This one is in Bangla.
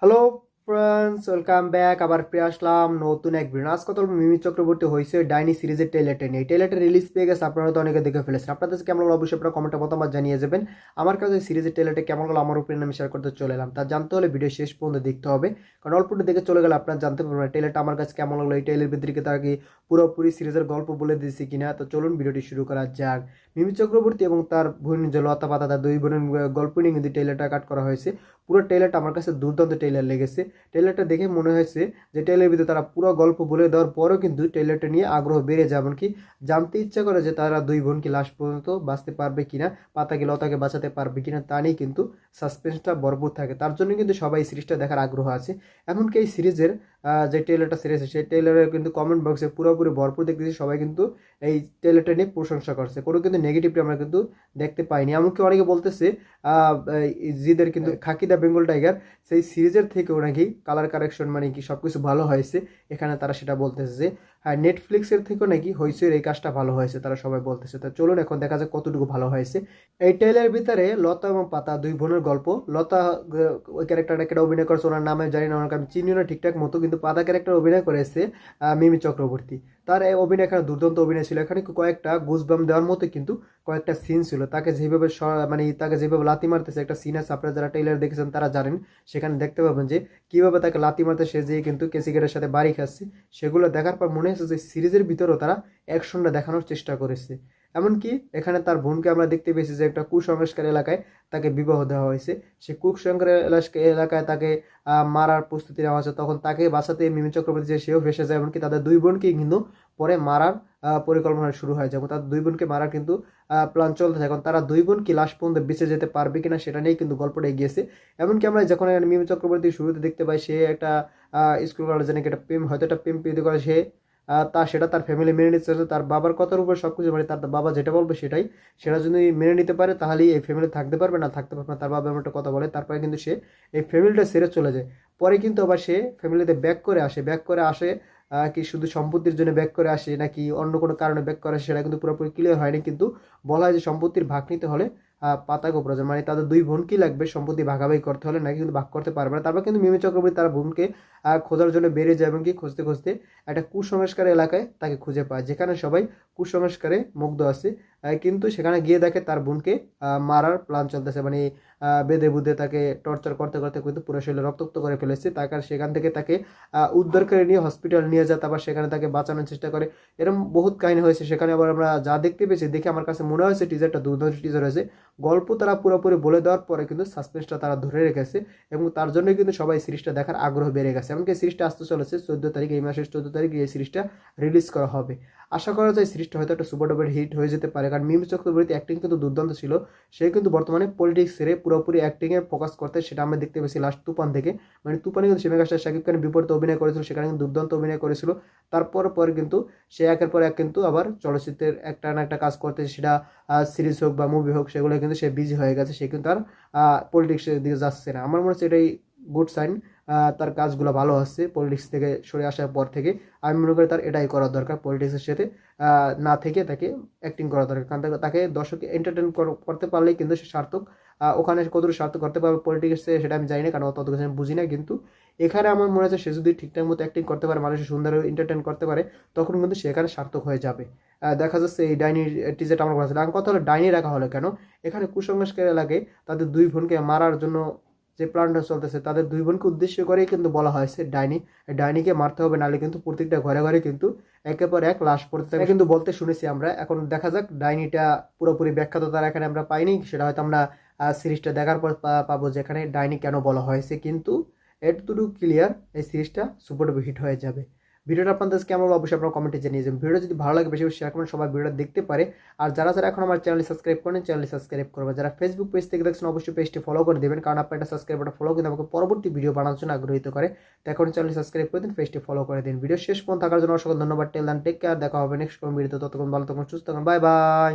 Hello, ফ্রেন্ডস ওয়েলকাম ব্যাক আবার ফিরে আসলাম। নতুন এক আজ কত মিমি চক্রবর্তী হয়েছে ডাইনি সিরিজের টেলেটে নিয়ে। টেলেটে রিলিজ পেয়ে গেছে, আপনারা তো অনেকে দেখে ফেলেছেন। আপনাদের কেমন লাগল অবশ্যই আপনারা কমেন্টে মতামত জানিয়ে যাবেন। আমার কাছে সিরিজের টেলেটে কেমন লাগল আমার উপরে আমি শেয়ার করতে চলে এলাম। তা জানতে হলে ভিডিও শেষ পর্যন্ত দেখতে হবে। কারণ অল্পটা দেখে চলে গেলে আপনারা জানতে পারবেন টেলেটা আমার কাছে কেমন লাগল, এই টেলের ভিতরে তারা কি পুরোপুরি সিরিজের গল্প বলে দিয়েছে কিনা। তো চলুন ভিডিওটি শুরু করা যাক। মিমি চক্রবর্তী এবং তার বোন যে লতা পাতা, তার দুই বোনের গল্প নিয়ে কিন্তু টেলারটা কাট করা হয়েছে। পুরো টেলারটা আমার কাছে দুর্দান্ত টেলার লেগেছে। টেলারটা দেখে মনে হয়েছে যে ট্রেলারের ভিতরে তারা পুরো গল্প বলে দেওয়ার পরেও কিন্তু ট্রেলারটা নিয়ে আগ্রহ বেড়ে যায়। এমনকি জানতে ইচ্ছা করে যে তারা দুই বোনকে লাশ পর্যন্ত বাঁচতে পারবে কিনা, পাতাকে, লতাকে বাঁচাতে পারবে কিনা তা নিয়ে কিন্তু সাসপেন্সটা ভরপুর থাকে। তার জন্য কিন্তু সবাই সিরিজটা দেখার আগ্রহ আছে। এমনকি এই সিরিজের যে টেলারটা সেরেছে সেই টেলারের কিন্তু কমেন্ট বক্সে পুরোপুরি ভরপুর দেখতেছি সবাই কিন্তু এই টেলারটা নিয়ে প্রশংসা করছে। কোনো কিন্তু নেগেটিভটা আমরা কিন্তু দেখতে পাইনি। এমনকি অনেকে বলতেছে জিদের কিন্তু খাকি দ্য বেঙ্গল টাইগার সেই সিরিজের থেকেও নাকি কালার কারেকশন মানে কি সব কিছু ভালো হয়েছে এখানে তারা সেটা বলতেছে যে হ্যাঁ নেটফ্লিক্সের থেকেও নাকি হইসের এই কাজটা ভালো হয়েছে, তারা সবাই বলতেছে। তা চলুন এখন দেখা যাক কতটুকু ভালো হয়েছে। এই টেলের ভিতরে লতা এবং পাতা, দুই বোনের গল্প। লতা ক্যারেক্টারটা কেটে অভিনয় করেছে, ওনার নামে জানি না, ওনাকে আমি চিনিও না ঠিকঠাক মতো, কিন্তু পাতা ক্যারেক্টার অভিনয় করেছে মিমি চক্রবর্তী। তার এই অভিনয় এখানে দুর্দান্ত অভিনয় ছিল। এখানে কয়েকটা গুজবাম দেওয়ার মতো কিন্তু কয়েকটা সিন ছিল। তাকে যেভাবে মানে তাকে যেভাবে লাতি মারতেছে, একটা সিন আছে, আপনারা যারা টেইলার দেখেছেন তারা জানেন। সেখানে দেখতে পাবেন যে কীভাবে তাকে লাতি মারতে সে যেয়ে কিন্তু কেসিগেটের সাথে বাড়ি খাচ্ছে। সেগুলো দেখার পর মনে হচ্ছে যে সিরিজের ভিতরেও তারা অ্যাকশনটা দেখানোর চেষ্টা করেছে। এমনকি এখানে তার বোনকে আমরা দেখতে পেয়েছি যে একটা কুসংস্কার এলাকায় তাকে বিবাহ দেওয়া হয়েছে। সে কুসংস্কার এলাকা- এলাকায় তাকে মারার প্রস্তুতি নেওয়া হয়েছে। তখন তাকে বাঁচাতে মিমি চক্রবর্তী যে, সেও ভেসে যায়। এমনকি তাদের দুই বোনকে কিন্তু পরে মারার পরিকল্পনা শুরু হয়। যেমন তাদের দুই বোনকে মারার কিন্তু প্ল্যান চলতে থাকে এখন তারা দুই বোন কি লাশ পর্যন্ত বেঁচে যেতে পারবে কিনা সেটা নিয়েই কিন্তু গল্পটা এগিয়েছে। এমনকি আমরা যখন মিমি চক্রবর্তী শুরুতে দেখতে পাই, সে একটা স্কুল কলেজে জানি একটা প্রেম হয়তো একটা প্রেম প্রীতি করে। সে তা সেটা তার ফ্যামিলি মেনে নিতে চাইছে, তার বাবার কথার উপর সব কিছু মানে তার বাবা যেটা বলবে সেটাই। সেটা যদি মেনে নিতে পারে, তাহলেই এই ফ্যামিলি থাকতে পারবে, না থাকতে পারবে না, তার বাবা এমন একটা কথা বলে। তারপরে কিন্তু সে এই ফ্যামিলিটা সেরে চলে যায়। পরে কিন্তু আবার সে ফ্যামিলিতে ব্যাক করে আসে। ব্যাক করে আসে কি শুধু সম্পত্তির জন্য ব্যাক করে আসে, নাকি অন্য কোনো কারণে ব্যাক করে আসে, সেটা কিন্তু পুরোপুরি ক্লিয়ার হয়নি। কিন্তু বলা হয় যে সম্পত্তির ভাগ নিতে হলে আহ, পাতাকে প্রয়োজন মানে তাদের দুই বোন কি লাগবে সম্পত্তি ভাগাভাগি করতে হলে নাকি কিন্তু ভাগ করতে পারবে না। তারপর কিন্তু মিমি চক্রবর্তী তার বোনকে খোঁজার জন্য বেড়ে যায় এবং কি খুঁজতে খুঁজতে একটা কুসংস্কার এলাকায় তাকে খুঁজে পায় যেখানে সবাই কুসংস্কারে মুগ্ধ আছে। কিন্তু সেখানে গিয়ে দেখে তার বোনকে মারার প্ল্যান চলতেছে। মানে বেঁধে বুধে তাকে টর্চার করতে করতে কিন্তু পুরো শরীরে রক্তাক্ত করে ফেলেছে। তাকে সেখান থেকে তাকে উদ্ধার করে নিয়ে হসপিটাল নিয়ে যায়, তারপর সেখানে তাকে বাঁচানোর চেষ্টা করে। এরকম বহুত কাহিনী হয়েছে। সেখানে আবার আমরা যা দেখতে পেয়েছি, দেখে আমার কাছে মনে হয়েছে টিজারটা দুর্দান্ত টিজার হয়েছে। গল্প তারা পুরোপুরি বলে দেওয়ার পরে কিন্তু সাসপেন্সটা তারা ধরে রেখেছে এবং তার জন্যই কিন্তু সবাই সিরিজটা দেখার আগ্রহ বেড়ে গেছে। এমনকি সিরিজটা আসতে চলেছে চোদ্দ তারিখ, এই মাসের চোদ্দ তারিখ এই সিরিজটা রিলিজ করা হবে। আশা করা যায় সিরিজটা হয়তো একটা সুপার ডুপার হিট হয়ে যেতে পারে। কারণ মিমি চক্রবর্তী অ্যাক্টিং কিন্তু দুর্দান্ত ছিল। সে কিন্তু বর্তমানে পলিটিক্স ছেড়ে পুরোপুরি অ্যাক্টিংয়ে ফোকাস করতে, সেটা আমরা দেখতে পেয়েছি লাস্ট তুপান থেকে। মানে তুপানে কিন্তু সে মেগাস্টার শাকিব খানের বিপরীতে অভিনয় করেছিল, সেখানে কিন্তু দুর্দান্ত অভিনয় করেছিল। তারপর পর কিন্তু সে একের পর এক কিন্তু আবার চলচ্চিত্রের একটা না একটা কাজ করতে, সেটা সিরিজ হোক বা মুভি হোক সেগুলো কিন্তু সে বিজি হয়ে গেছে। সে কিন্তু আর পলিটিক্সের দিকে যাচ্ছে না। আমার মনে হচ্ছে এটাই গুড সাইন তার কাজগুলো ভালো হচ্ছে পলিটিক্স থেকে সরে আসার পর থেকে। আমি মনে করি তার এটাই করা দরকার পলিটিক্সের সাথে। না থেকে তাকে অ্যাক্টিং করা দরকার। কারণ তাকে- দর্শককে এন্টারটেন করতে পারলেই কিন্তু সে সার্থক। ওখানে কতটুকু সার্থক করতে পারবে পলিটিক্সে সেটা আমি জানি না, কারণ তত কিছু আমি বুঝি না, কিন্তু এখানে আমার মনে হচ্ছে সে যদি ঠিকঠাক মতো অ্যাক্টিং করতে পারে, মানুষের সুন্দর এন্টারটেন করতে পারে, তখন কিন্তু সেখানে সার্থক হয়ে যাবে। দেখা যাচ্ছে এই ডাইনি টিজারটা আমার এখন কথা হলো ডাইনি রাখা হলো কেন? এখানে কুসংস্কার এলাকায় তাদের দুই বোনকে মারার জন্য যে প্ল্যানটা চলতেছে, তাদের দুই বোনকে উদ্দেশ্য করেই কিন্তু বলা হয়েছে ডাইনি। ডাইনিকে মারতে হবে, নাহলে কিন্তু প্রত্যেকটা ঘরে ঘরে কিন্তু একের পর এক লাশ পড়তে থাকে। কিন্তু বলতে শুনেছি আমরা, এখন দেখা যাক ডাইনিটা পুরোপুরি ব্যাখ্যা তো তারা এখানে আমরা পাইনি, সেটা হয়তো আমরা সিরিজটা দেখার পর পাবো যে এখানে ডাইনি কেন বলা হয়েছে। কিন্তু এটুকু ক্লিয়ার এই সিরিজটা সুপার হিট হয়ে যাবে। ভিডিওটা আপনাদের কেমন অবশ্যই আপনারা কমেন্টে জানিয়ে যাবেন ভিডিও যদি ভালো লাগে, বেশি বেশি শেয়ার করেন সবাই ভিডিওটা দেখতে পারে। আর যারা যারা এখন আমার চ্যানেল সাবস্ক্রাইব করেন চ্যানেল সাবস্ক্রাইব করবেন। যারা ফেসবুক পেজ থেকে দেখছেন, অবশ্যই পেজটি ফলো করে দেবেন। কারণ আপনার একটা সাবস্ক্রাইব একটা ফলো কিন্তু আমাকে পরবর্তী ভিডিও বানানোর জন্য আগ্রহিত করে তো এখন চ্যানেল সাবস্ক্রাইব করে দিন পেজটি ফলো করে দিন। ভিডিও শেষ পর্যন্ত থাকার জন্য অসংখ্য ধন্যবাদ। টেল দেন টেক কেয়ার দেখা হবে নেক্সট কোনো ভিডিওতে ততক্ষণ ভালো তখন সুস্থ থাকুন। Bye bye